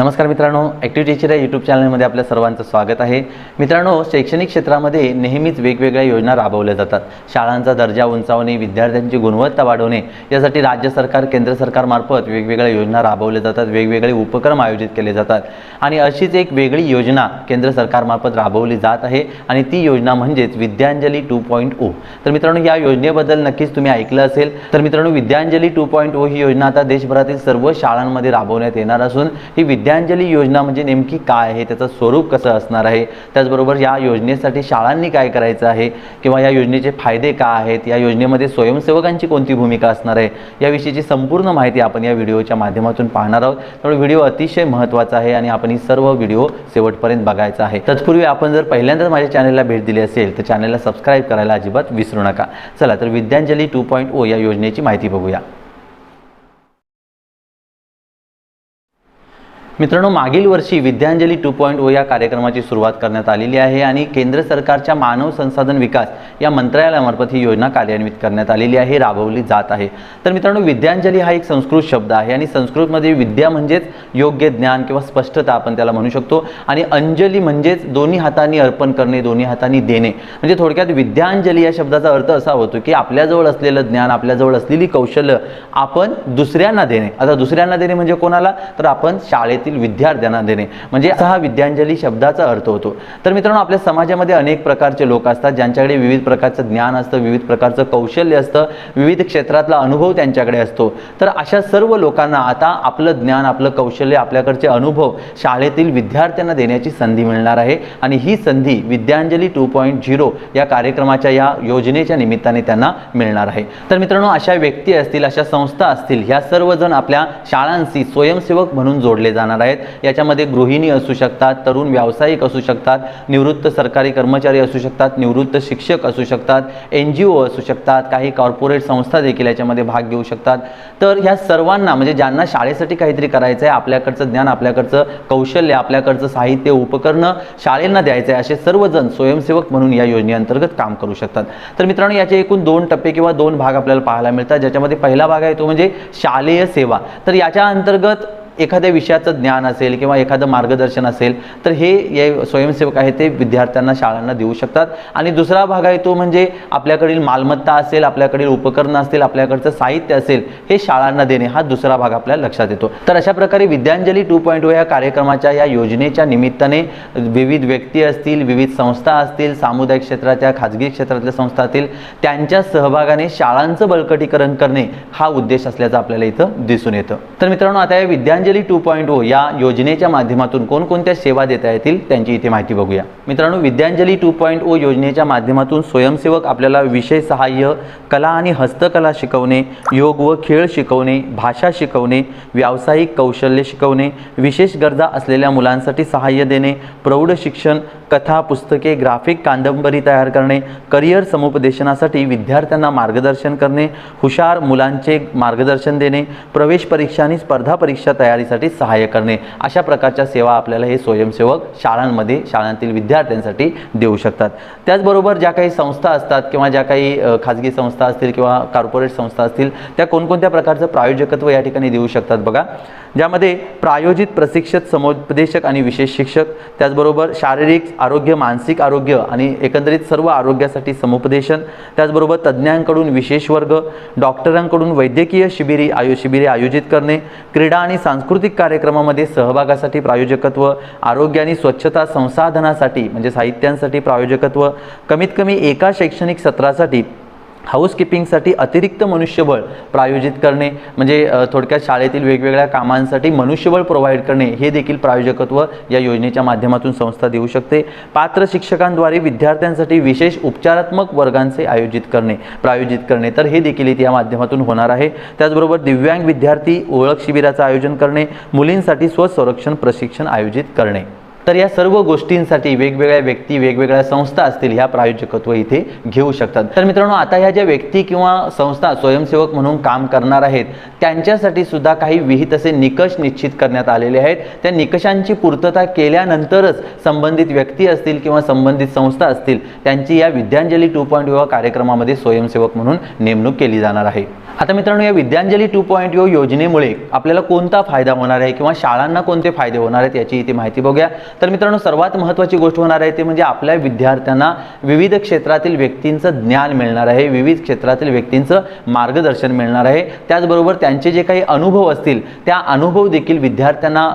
नमस्कार मित्रांनो active teacher या यूट्यूब चॅनलमध्ये आपल्या सर्वांचं स्वागत आहे. मित्रांनो शैक्षणिक क्षेत्रामध्ये नेहमीच वेगवेगळ्या योजना राबवल्या जातात. शाळांचा दर्जा उंचावणे विद्यार्थ्यांची गुणवत्ता वाढवणे यासाठी राज्य सरकार केंद्र सरकारमार्फत वेगवेगळ्या योजना राबवल्या जातात वेगवेगळे उपक्रम आयोजित केले जातात. आणि अशीच एक वेगळी योजना केंद्र सरकारमार्फत राबवली जात आहे आणि ती योजना म्हणजेच विद्यांजली टू पॉईंट ओ. तर मित्रांनो या योजनेबद्दल नक्कीच तुम्ही ऐकलं असेल. तर मित्रांनो विद्यांजली टू पॉईंट ओ ही योजना आता देशभरातील सर्व शाळांमध्ये राबवण्यात येणार असून ही विद्यांजली योजना म्हणजे नेमकी काय आहे? त्याचं स्वरूप कसं असणार आहे? त्याचबरोबर या योजनेसाठी शाळांनी काय करायचं आहे? किंवा या योजनेचे फायदे काय आहेत? या योजनेमध्ये स्वयंसेवकांची कोणती भूमिका असणार आहे? याविषयीची संपूर्ण माहिती आपण या व्हिडिओच्या माध्यमातून पाहणार आहोत. त्यामुळे व्हिडिओ अतिशय महत्त्वाचा आहे आणि आपण ही सर्व व्हिडिओ शेवटपर्यंत बघायचा आहे. तत्पूर्वी आपण जर पहिल्यांदाच माझ्या चॅनलला भेट दिली असेल तर चॅनलला सबस्क्राईब करायला अजिबात विसरू नका. चला तर विद्यांजली टू पॉईंट ओ या योजनेची माहिती बघूया. मित्रांनो मागील वर्षी विद्यांजली टू पॉईंट ओ या कार्यक्रमाची सुरुवात करण्यात आलेली आहे आणि केंद्र सरकारच्या मानव संसाधन विकास या मंत्रालयामार्फत ही योजना कार्यान्वित करण्यात आलेली आहे राबवली जात आहे. तर मित्रांनो विद्यांजली हा एक संस्कृत शब्द आहे आणि संस्कृतमध्ये विद्या म्हणजेच योग्य ज्ञान किंवा स्पष्टता आपण त्याला म्हणू शकतो. आणि अंजली म्हणजेच दोन्ही हातांनी अर्पण करणे दोन्ही हातांनी देणे. म्हणजे थोडक्यात विद्यांजली या शब्दाचा अर्थ असा होतो की आपल्याजवळ असलेलं ज्ञान आपल्याजवळ असलेली कौशल्य आपण दुसऱ्यांना देणे. आता दुसऱ्यांना देणे म्हणजे कोणाला? तर आपण शाळेतील विद्यार्थ्यांना देणे. म्हणजे असा हा विद्यांजली शब्दाचा अर्थ होतो. तर मित्रांनो आपल्या समाजामध्ये अनेक प्रकारचे लोक असतात ज्यांच्याकडे विविध प्रकारचं ज्ञान असतं विविध प्रकारचं कौशल्य असतं विविध क्षेत्रातला अनुभव त्यांच्याकडे असतो. तर अशा सर्व लोकांना आता आपलं ज्ञान आपलं कौशल्य आपल्याकडचे अनुभव शाळेतील विद्यार्थ्यांना देण्याची संधी मिळणार आहे. आणि ही संधी विद्यांजली टू पॉईंट झिरो या कार्यक्रमाच्या या योजनेच्या निमित्ताने त्यांना मिळणार आहे. तर मित्रांनो अशा व्यक्ती असतील अशा संस्था असतील ह्या सर्वजण आपल्या शाळांशी स्वयंसेवक म्हणून जोडले जाणार आहेत. याच्यामध्ये गृहिणी असू शकतात तरुण व्यावसायिक असू शकतात निवृत्त सरकारी कर्मचारी असू शकतात निवृत्त शिक्षक असू शकतात एन जी ओ असू शकतात काही कॉर्पोरेट संस्था देखील याच्यामध्ये भाग घेऊ शकतात. तर ह्या सर्वांना म्हणजे ज्यांना शाळेसाठी काहीतरी करायचं आहे आपल्याकडचं ज्ञान आपल्याकडचं कौशल्य आपल्याकडचं साहित्य उपकरणं शाळेंना द्यायचं आहे असे सर्वजण स्वयंसेवक म्हणून या योजनेअंतर्गत काम करू शकतात. तर मित्रांनो याचे एकूण दोन टप्पे किंवा दोन भाग आपल्याला पाहायला मिळतात. ज्याच्यामध्ये पहिला भाग आहे तो म्हणजे शालेय सेवा. तर याच्या अंतर्गत एखाद्या विषयाचं ज्ञान असेल किंवा एखादं मार्गदर्शन असेल तर हे जे स्वयंसेवक आहे ते विद्यार्थ्यांना शाळांना देऊ शकतात. आणि दुसरा भाग आहे तो म्हणजे आपल्याकडील मालमत्ता असेल आपल्याकडील उपकरणं असतील आपल्याकडचं साहित्य असेल हे शाळांना देणे हा दुसरा भाग आपल्याला लक्षात येतो. तर अशा प्रकारे विद्यांजली टू पॉईंट या कार्यक्रमाच्या या योजनेच्या निमित्ताने विविध व्यक्ती असतील विविध संस्था असतील सामुदायिक क्षेत्राच्या खाजगी क्षेत्रातल्या संस्था असतील त्यांच्या सहभागाने शाळांचं बळकटीकरण करणे हा उद्देश असल्याचं आपल्याला इथं दिसून येतं. तर मित्रांनो आता या विद्यांजली टू पॉईंट ओ या योजनेच्या माध्यमातून कोणकोणत्या सेवा देता येतील त्यांची इथे माहिती बघूया. मित्रांनो विद्यांजली टू पॉईंट ओ योजनेच्या माध्यमातून स्वयंसेवक आपल्याला विषय सहाय्य कला आणि हस्तकला शिकवणे योग व खेळ शिकवणे भाषा शिकवणे व्यावसायिक कौशल्य शिकवणे विशेष गरजा असलेल्या मुलांसाठी सहाय्य देणे प्रौढ शिक्षण कथा पुस्तके ग्राफिक कादंबरी तयार करणे करिअर समुपदेशनासाठी विद्यार्थ्यांना मार्गदर्शन करणे हुशार मुलांचे मार्गदर्शन देणे प्रवेश परीक्षा आणि स्पर्धा परीक्षा तयारीसाठी सहाय्य करणे. अशा प्रकारच्या सेवा आपल्याला हे स्वयंसेवक शाळांमध्ये शाळांतील विद्यार्थ्यांसाठी देऊ शकतात. त्याचबरोबर ज्या काही संस्था असतात किंवा ज्या काही खाजगी संस्था असतील किंवा कॉर्पोरेट संस्था असतील त्या कोणकोणत्या प्रकारचं प्रायोजकत्व या ठिकाणी देऊ शकतात बघा. ज्यामध्ये प्रायोजित प्रशिक्षित समुपदेशक आणि विशेष शिक्षक त्याचबरोबर शारीरिक आरोग्य मानसिक आरोग्य आणि एकंदरीत सर्व आरोग्यासाठी समुपदेशन त्याचबरोबर तज्ज्ञांकडून विशेष वर्ग डॉक्टरांकडून वैद्यकीय शिबिरी आयु शिबिरे आयोजित करणे क्रीडा आणि सांस्कृतिक कार्यक्रमामध्ये सहभागासाठी प्रायोजकत्व आरोग्य आणि स्वच्छता संसाधनासाठी म्हणजे साहित्यांसाठी प्रायोजकत्व कमीत कमी एका शैक्षणिक सत्रासाठी हाऊसकीपिंगसाठी अतिरिक्त मनुष्यबळ प्रायोजित करणे म्हणजे थोडक्यात शाळेतील वेगवेगळ्या कामांसाठी मनुष्यबळ प्रोव्हाइड करणे हे देखील प्रायोजकत्व या योजनेच्या माध्यमातून संस्था देऊ शकते. पात्र शिक्षकांद्वारे विद्यार्थ्यांसाठी विशेष उपचारात्मक वर्गांचे आयोजित करणे प्रायोजित करणे तर हे देखील इथे या माध्यमातून होणार आहे. त्याचबरोबर दिव्यांग विद्यार्थी ओळख शिबिराचं आयोजन करणे मुलींसाठी स्वसंरक्षण प्रशिक्षण आयोजित करणे. तर या सर्व गोष्टींसाठी वेगवेगळ्या व्यक्ती वेगवेगळ्या संस्था असतील ह्या प्रायोजकत्व इथे घेऊ शकतात. तर मित्रांनो आता ह्या ज्या व्यक्ती किंवा संस्था स्वयंसेवक म्हणून काम करणार आहेत त्यांच्यासाठी सुद्धा काही विहित असे निकष निश्चित करण्यात आलेले आहेत. त्या निकषांची पूर्तता केल्यानंतरच संबंधित व्यक्ती असतील किंवा संबंधित संस्था असतील त्यांची या विद्यांजली टू पॉईंट ओ कार्यक्रमामध्ये स्वयंसेवक म्हणून नेमणूक केली जाणार आहे. आता मित्रांनो या विद्यांजली टू पॉईंट यो योजनेमुळे आपल्याला कोणता फायदा होणार आहे किंवा शाळांना कोणते फायदे होणार आहेत याची इथे माहिती बघूया. तर मित्रांनो सर्वात महत्त्वाची गोष्ट होणार आहे ते म्हणजे आपल्या विद्यार्थ्यांना विविध क्षेत्रातील व्यक्तींचं ज्ञान मिळणार आहे. विविध क्षेत्रातील व्यक्तींचं मार्गदर्शन मिळणार आहे. त्याचबरोबर त्यांचे जे काही अनुभव असतील त्या अनुभव देखील विद्यार्थ्यांना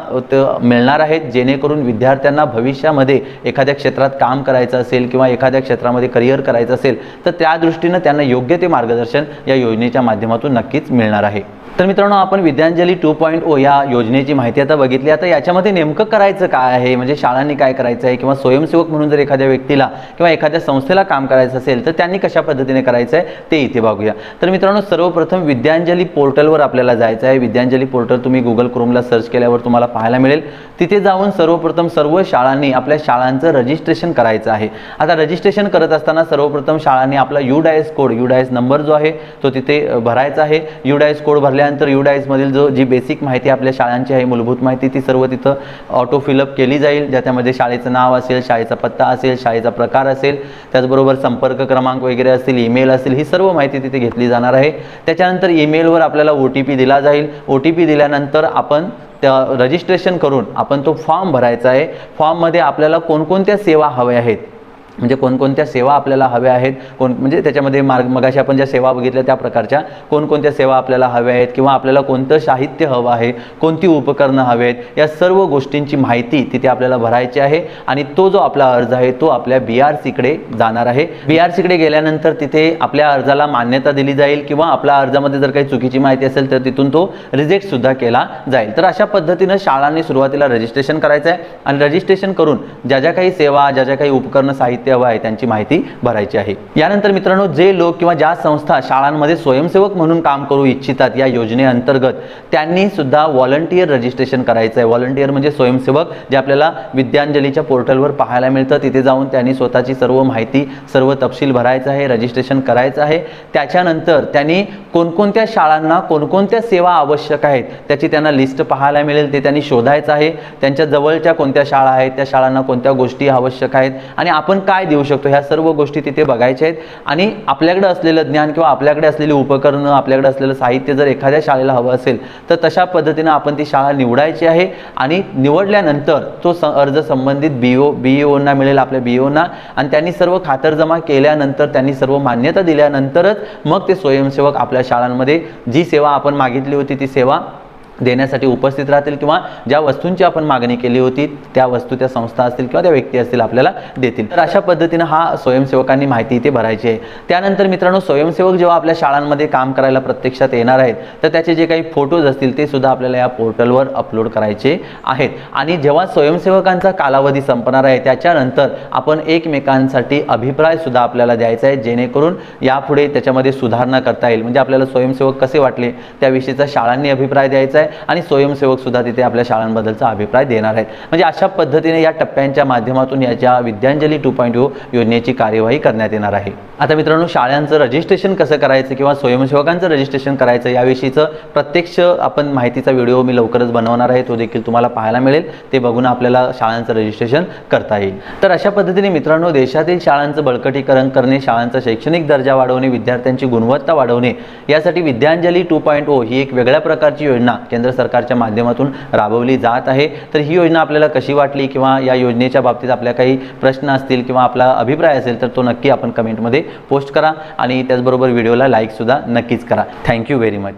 मिळणार आहेत. जेणेकरून विद्यार्थ्यांना भविष्यामध्ये एखाद्या क्षेत्रात काम करायचं असेल किंवा एखाद्या क्षेत्रामध्ये करिअर करायचं असेल तर त्या दृष्टीनं त्यांना योग्य ते मार्गदर्शन या योजनेच्या माध्यमातून नक्कीच मिळणार आहे. तर मित्रांनो आपण विद्यांजली टू पॉईंट ओ या योजनेची माहिती आता बघितली. आता याच्यामध्ये नेमकं करायचं काय आहे? म्हणजे शाळांनी काय करायचं आहे किंवा स्वयंसेवक म्हणून जर एखाद्या व्यक्तीला किंवा एखाद्या संस्थेला काम करायचं असेल तर त्यांनी कशा पद्धतीने करायचं आहे ते इथे बघूया. तर मित्रांनो सर्वप्रथम विद्यांजली पोर्टलवर आपल्याला जायचं आहे. विद्यांजली पोर्टल तुम्ही गुगल क्रोमला सर्च केल्यावर तुम्हाला पाहायला मिळेल. तिथे जाऊन सर्वप्रथम सर्व शाळांनी आपल्या शाळांचं रजिस्ट्रेशन करायचं आहे. आता रजिस्ट्रेशन करत असताना सर्वप्रथम शाळांनी आपला U DISE code U DISE number जो आहे तो तिथे भरायचा आहे. यू डायस कोड भरल्यानंतर यू मधील जो जी बेसिक माहिती आपल्या शाळांची आहे मूलभूत माहिती ती सर्व तिथं ऑटो फिलअप केली जाईल. ज्याच्यामध्ये शाळेचं नाव असेल शाळेचा पत्ता असेल शाळेचा प्रकार असेल त्याचबरोबर संपर्क क्रमांक वगैरे असतील ईमेल असेल ही सर्व माहिती तिथे घेतली जाणार आहे. त्याच्यानंतर ईमेलवर आपल्याला ओ टी पी दिला जाईल. ओ टी पी दिल्यानंतर आपण त्या रजिस्ट्रेशन करून आपण तो फॉर्म भरायचा आहे. फॉर्ममध्ये आपल्याला कोणकोणत्या सेवा हव्या आहेत म्हणजे कोणकोणत्या सेवा आपल्याला हव्या आहेत कोण म्हणजे त्याच्यामध्ये मार्ग मगाशी आपण ज्या सेवा बघितल्या त्या प्रकारच्या कोणकोणत्या सेवा आपल्याला हव्या आहेत किंवा आपल्याला कोणतं साहित्य हवं आहे कोणती उपकरणं हवे आहेत या सर्व गोष्टींची माहिती तिथे आपल्याला भरायची आहे आणि तो जो आपला अर्ज आहे तो आपल्या बी आर सीकडे जाणार आहे. बी आर सीकडे गेल्यानंतर तिथे आपल्या अर्जाला मान्यता दिली जाईल किंवा आपल्या अर्जामध्ये जर काही चुकीची माहिती असेल तर तिथून तो रिजेक्ट सुद्धा केला जाईल. तर अशा पद्धतीनं शाळांनी सुरुवातीला रजिस्ट्रेशन करायचं आहे आणि रजिस्ट्रेशन करून ज्या ज्या काही सेवा ज्या ज्या काही उपकरणं साहित्य हवं आहे त्यांची माहिती भरायची आहे. यानंतर मित्रांनो जे लोक किंवा ज्या संस्था शाळांमध्ये स्वयंसेवक म्हणून काम करू इच्छितात या योजनेअंतर्गत त्यांनी सुद्धा व्हॉलंटियर रजिस्ट्रेशन करायचं आहे. व्हॉलंटियर म्हणजे स्वयंसेवक जे आपल्याला विद्यांजलीच्या पोर्टलवर पाहायला मिळतं. तिथे जाऊन त्यांनी स्वतःची सर्व माहिती सर्व तपशील भरायचं आहे रजिस्ट्रेशन करायचं आहे. त्याच्यानंतर त्यांनी कोणकोणत्या शाळांना कोणकोणत्या सेवा आवश्यक आहेत त्याची त्यांना लिस्ट पाहायला मिळेल ते त्यांनी शोधायचं आहे. त्यांच्या जवळच्या कोणत्या शाळा आहेत त्या शाळांना कोणत्या गोष्टी आवश्यक आहेत. आणि आपण काय काय देऊ शकतो? ह्या सर्व गोष्टी तिथे बघायच्या आहेत. आणि आपल्याकडे असलेलं ज्ञान किंवा आपल्याकडे असलेली उपकरणं आपल्याकडे असलेलं साहित्य जर एखाद्या शाळेला हवं असेल तर तशा पद्धतीनं आपण ती शाळा निवडायची आहे. आणि निवडल्यानंतर तो स अर्ज संबंधित बी ओ बी ओना मिळेल आपल्या बी ओना आणि त्यांनी सर्व खातरजमा केल्यानंतर त्यांनी सर्व मान्यता दिल्यानंतरच मग ते स्वयंसेवक आपल्या शाळांमध्ये जी सेवा आपण मागितली होती ती सेवा देण्यासाठी उपस्थित राहतील किंवा ज्या वस्तूंची आपण मागणी केली होती त्या वस्तू त्या संस्था असतील किंवा त्या व्यक्ती असतील आपल्याला देतील. तर अशा पद्धतीनं हा स्वयंसेवकांनी माहिती इथे भरायची आहे. त्यानंतर मित्रांनो स्वयंसेवक जेव्हा आपल्या शाळांमध्ये काम करायला प्रत्यक्षात येणार आहेत तर त्याचे जे काही फोटोज असतील ते सुद्धा आपल्याला या पोर्टलवर अपलोड करायचे आहेत. आणि जेव्हा स्वयंसेवकांचा कालावधी संपणार आहे त्याच्यानंतर आपण एकमेकांसाठी अभिप्राय सुद्धा आपल्याला द्यायचा आहे जेणेकरून यापुढे त्याच्यामध्ये सुधारणा करता येईल. म्हणजे आपल्याला स्वयंसेवक कसे वाटले त्याविषयीचा शाळांनी अभिप्राय द्यायचा आहे आणि स्वयंसेवक सुद्धा तिथे आपल्या शाळांबद्दलचा अभिप्राय देणार आहेत. म्हणजे अशा पद्धतीने या टप्प्यांच्या माध्यमातून याच्या विद्यांजली टू पॉईंट ओ योजनेची कार्यवाही करण्यात येणार आहे. आता मित्रांनो शाळांचं रजिस्ट्रेशन कसं करायचं किंवा स्वयंसेवकांचं रजिस्ट्रेशन करायचं याविषयीचं प्रत्यक्ष आपण माहितीचा व्हिडिओ मी लवकरच बनवणार आहे. तो देखील तुम्हाला पाहायला मिळेल. ते बघून आपल्याला शाळांचं रजिस्ट्रेशन करता येईल. तर अशा पद्धतीने मित्रांनो देशातील शाळांचं बळकटीकरण करणे शाळांचा शैक्षणिक दर्जा वाढवणे विद्यार्थ्यांची गुणवत्ता वाढवणे यासाठी विद्यांजली टू पॉईंट ओ ही एक वेगळ्या प्रकारची योजना केंद्र सरकारच्या माध्यमातून राबवली जात आहे. तर ही योजना आपल्याला कशी वाटली किंवा या योजनेच्या बाबतीत आपल्या काही प्रश्न असतील किंवा आपला अभिप्राय असेल तर तो नक्की आपण कमेंटमध्ये पोस्ट करा आणि त्याचबरोबर व्हिडिओला लाईकसुद्धा नक्कीच करा. Thank you very much